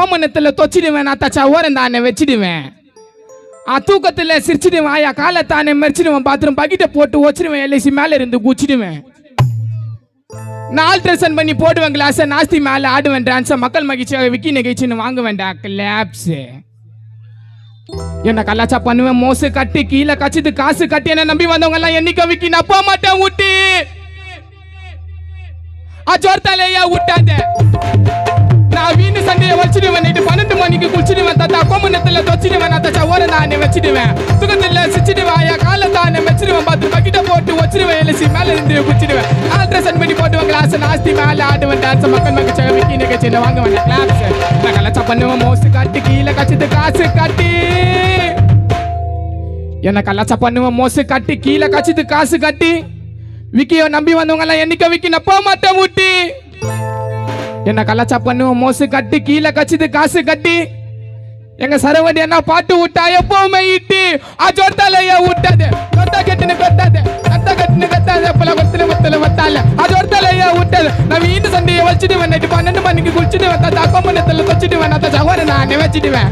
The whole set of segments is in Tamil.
கோமணத்துல தொச்சிடுவேன் நான் தச்சா ஓரம் தானே வச்சிடுவேன். ஆ தூக்கத்துல சிரிச்சிடுவேன் ஆயா காலை தானே மறிச்சிடுவேன் பாத்ரூம் பக்கிட்ட போட்டு வச்சிடுவேன் எல்ஐசி மேல இருந்து குச்சிடுவேன். நான் ஆல்ட்ரேஷன் பண்ணி போடுவேன் கிளாஸை நாஸ்தி மேல ஆடுவேன் டான்ஸை மக்கள் மகிழ்ச்சியாக விக்கி நிகழ்ச்சின்னு வாங்குவேன்டா கிளாப்ஸு என்ன கலாச்சா பண்ணுவேன் மோசு கட்டி கீழே கச்சிது காசு கட்டி என்ன நம்பி வந்தவங்க எல்லாம் என்னைக்கு விக்கி நான் போக மாட்டேன் ஊட்டி. ஆ ஜோர்த்தாலேயா தூக்கி மணிக்கு குளிச்சிடுவேன் தாத்தா. கோமணத்துல தொச்சிடுவேன் நான் தச்சா ஓர நான் வச்சிடுவேன். துக்கத்துல சிச்சிடுவேன் என் காலை தானே வச்சிடுவேன் பத்து பக்கிட்ட போட்டு வச்சிருவேன் எலசி மேல இருந்து குச்சிடுவேன். ஆல்ட்ரேஷன் பண்ணி போட்டுவேன் கிளாஸ் நாஸ்தி மேல ஆடுவேன் டான்ஸ் மக்கள் மக்கள் விக்கி நிகழ்ச்சியில் வாங்க வேண்டாம் கிளாஸ் நான் கலச்சா பண்ணுவேன் மோசு கட்டி கீழே கச்சிட்டு காசு கட்டி. என்ன கலாச்சா பண்ணுவேன் மோசு கட்டி கீழே கச்சிட்டு காசு கட்டி. விக்கியோ நம்பி வந்தவங்க எல்லாம் என்னைக்கு விக்கி நான் போக மாட்டேன் ஊட்டி. என்ன கலாச்சா பண்ணுவோம் மோசு கட்டி கீழே கச்சிது காசு கட்டி. எங்க சரவடி என்ன பாட்டு விட்டா எப்பவுமே இட்டி. ஆ ஜோர்த்தாலைய விட்டாது. கொத்தா கட்டினு கொத்தாது கத்தா கட்டினு கத்தாது எப்பல கொத்துல கொத்துல வத்தால. ஆ ஜோர்த்தாலைய விட்டது. நான் வீட்டு சண்டையை வச்சுடுவேன். நைட்டு பன்னெண்டு மணிக்கு குளிச்சுடுவேன். தாத்தா மண்ணத்தில் வச்சுடுவேன். நான் சகோதர நான் வச்சுடுவேன்.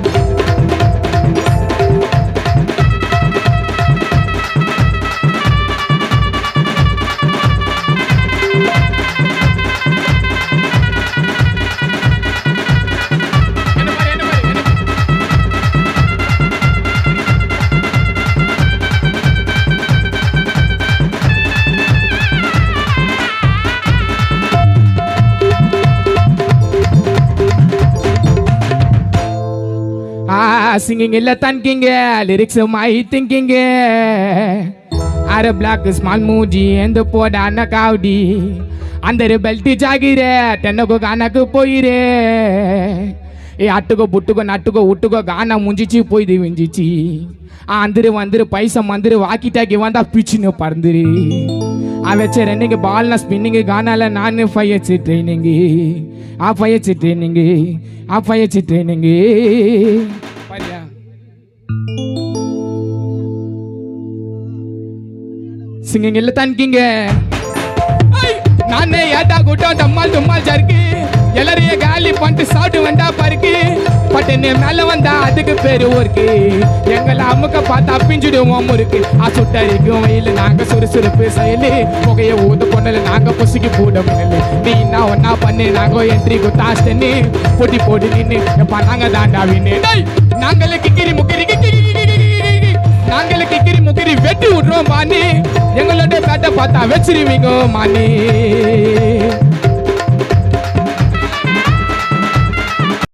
சிங்கிங் இல்ல தன்கிங்க லிரிக்ஸ் மை திங்கிங்க அர பிளாக் ஸ்மால் மூஜி எந்த போடான காவுடி. அந்த பெல்ட் ஜாகிரே தென்னகு கானக்கு போயிரே. ఏ అట్టుకో బుట్టుకో నట్టుకో ఉట్టుకో గాన ముంజిచి పోయి దివింజిచి ఆ అందరి వందిరి పైస మందిరి వాకిటాకి వంద పిచ్చిన పందిరి ఆ వచ్చే రన్నింగ్ బాల్న స్పిన్నింగ్ గానాల నాన్న ఫైవ్ హెచ్ ట్రైనింగ్ ఆ ఫైవ్ హెచ్ ట్రైనింగ్ ఆ ఫైవ్ హెచ్ ట్రైనింగ్ సింగింగ్ వెళ్ళటానికి నాన్నే ఏటా గుట్ట దమ్మాలు దుమ్మాలు జరిగి ஜர்க்கு எல்லாரையும் காலி பண்ணிட்டு சாப்பிட்டு வந்தா பருக்கு. பட்டுன்னு மேல வந்தா அதுக்கு பேரு ஒர்க்கு எங்களை அமுக்க பார்த்தா பிஞ்சிடுவோம் முறுக்கு. ஆ சுட்டரிக்கும் நாங்க சுறுசுறுப்பு செயலு. புகைய ஊத பொண்ணல நாங்க பொசுக்கி போட முடியல நீ என்ன ஒன்னா பண்ணு நாங்க என்ட்ரி குத்தாஸ்டன்னு போட்டி போட்டு நின்னு எப்பா நாங்க தாண்டா வின்னு. நாங்களே கிக்கிரி முக்கிரி கிக்கிரி கிக்கிரி நாங்களே கிக்கிரி முக்கிரி வெட்டி விடுறோம் மானி. எங்களோட பேட்டை பார்த்தா வச்சிருவீங்க மானி.